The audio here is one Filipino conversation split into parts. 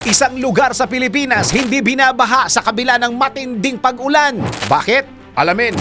Isang lugar sa Pilipinas hindi binabaha sa kabila ng matinding pag-ulan. Bakit? Alamin.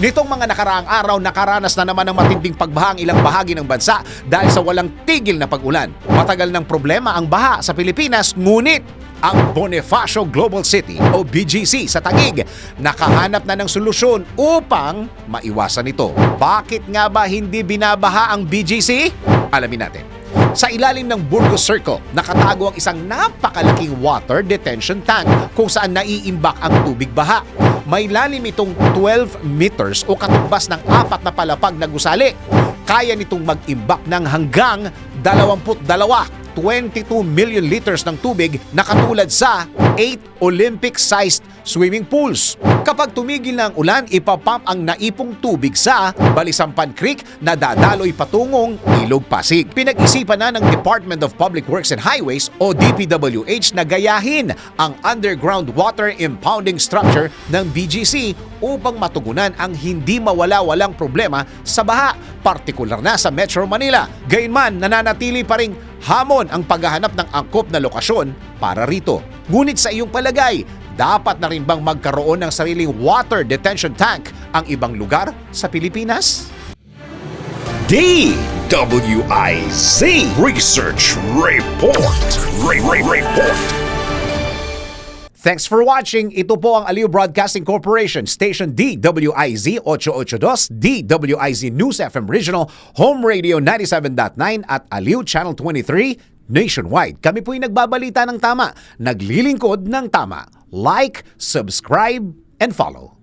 Nitong mga nakaraang araw, nakaranas na naman ng matinding pagbaha ang ilang bahagi ng bansa dahil sa walang tigil na pag-ulan. Matagal ng problema ang baha sa Pilipinas, ngunit ang Bonifacio Global City o BGC sa Taguig nakahanap na ng solusyon upang maiwasan ito. Bakit nga ba hindi binabaha ang BGC? Alamin natin. Sa ilalim ng Burgos Circle, nakatago ang isang napakalaking water detention tank kung saan naiimbak ang tubig baha. May lalim itong 12 meters o katumbas ng apat na palapag na gusali. Kaya nitong mag-imbak ng hanggang 22 22 million liters ng tubig na katulad sa 8 Olympic-sized swimming pools. Kapag tumigil na ang ulan, ipapump ang naipong tubig sa Balisampan Creek na dadaloy patungong Ilog Pasig. Pinag-isipan na ng Department of Public Works and Highways o DPWH na gayahin ang underground water impounding structure ng BGC upang matugunan ang hindi mawala-walang problema sa baha, partikular na sa Metro Manila. Gayunman, nananatili pa ring hamon ang paghahanap ng angkop na lokasyon para rito. Ngunit sa iyong palagay, dapat na rin bang magkaroon ng sariling water detention tank ang ibang lugar sa Pilipinas? DWIZ Research Report. Re- Re- Report. Thanks for watching. Ito po ang Aliw Broadcasting Corporation, Station DWIZ 882, DWIZ News FM Regional, Home Radio 97.9 at Aliw Channel 23 nationwide. Kami po'y nagbabalita ng tama, naglilingkod ng tama. Like, subscribe, and follow.